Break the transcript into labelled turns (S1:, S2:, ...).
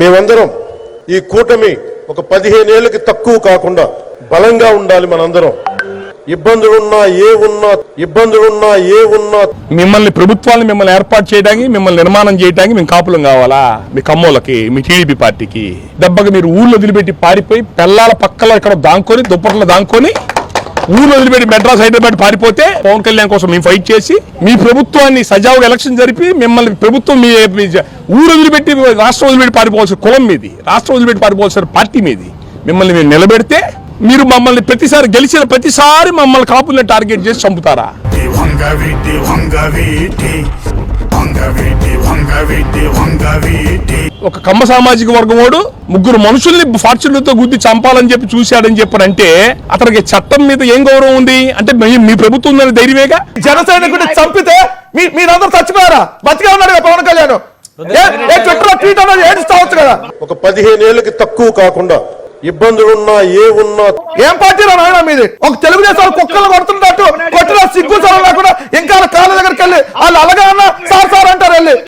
S1: మేమందరం ఈ కూటమి ఒక పదిహేనేళ్ళకి తక్కువ కాకుండా బలంగా ఉండాలి మనందరం. ఇబ్బందులున్నా ఏ ఉన్నా ఇబ్బందులున్నా ఏ ఉన్నా.
S2: మిమ్మల్ని ప్రభుత్వాన్ని మిమ్మల్ని ఏర్పాటు చేయడానికి మిమ్మల్ని నిర్మాణం చేయడానికి మేము కాపులం కావాలా? మీ కమ్మోళ్ళకి మీ టీడీపీ పార్టీకి. దెబ్బకి మీరు ఊళ్ళో వదిలిపెట్టి పారిపోయి పెళ్ళాల పక్కల ఇక్కడ దాంకొని దుప్పట్లో దాంకొని ఊరు వదిలిపెట్టి మెడ్రాస్ హైదరాబాద్ పారిపోతే పవన్ కళ్యాణ్ కోసం మేము ఫైట్ చేసి మీ ప్రభుత్వాన్ని సజావుగా ఎలక్షన్ జరిపి మిమ్మల్ని ప్రభుత్వం మీ మీ ఊరు వదిలిపెట్టి రాష్ట్రం వదిలిపెట్టి పారిపోవాల్సిన కులం మీది రాష్ట్రం వదిలిపెట్టి పారిపోవాల్సిన పార్టీ మీది. మిమ్మల్ని మేము నిలబెడితే మీరు మమ్మల్ని ప్రతిసారి గెలిచిన ప్రతిసారి మమ్మల్ని కాపుల్ని టార్గెట్ చేసి చంపుతారా? ఒక కమ్మ సామాజిక వర్గం వాడు ముగ్గురు మనుషుల్ని ఫార్చులతో గుద్ది చంపాలని చెప్పి చూశాడని చెప్పారంటే అతనికి చట్టం మీద ఏం గౌరవం ఉంది? అంటే మీ- ప్రభుత్వం ఉందని ధైర్యమేగా?
S3: జన సైనికుడిని చంపితే మీ మీరందరూ చచ్చిపోయారా? బతికే ఉన్నాడు పవన్ కళ్యాణ్.
S1: ఒక పదిహేనేళ్ళకి తక్కువ కాకుండా ఇబ్బందులున్నా ఏ ఉన్నా
S3: ఏం పార్టీ రా నాయన మీది? ఒక తెలుగుదేశం కుక్కలు కొడుతున్నట్టు కొట్టిన సిగ్గు సరం లేకుండా ఇంకా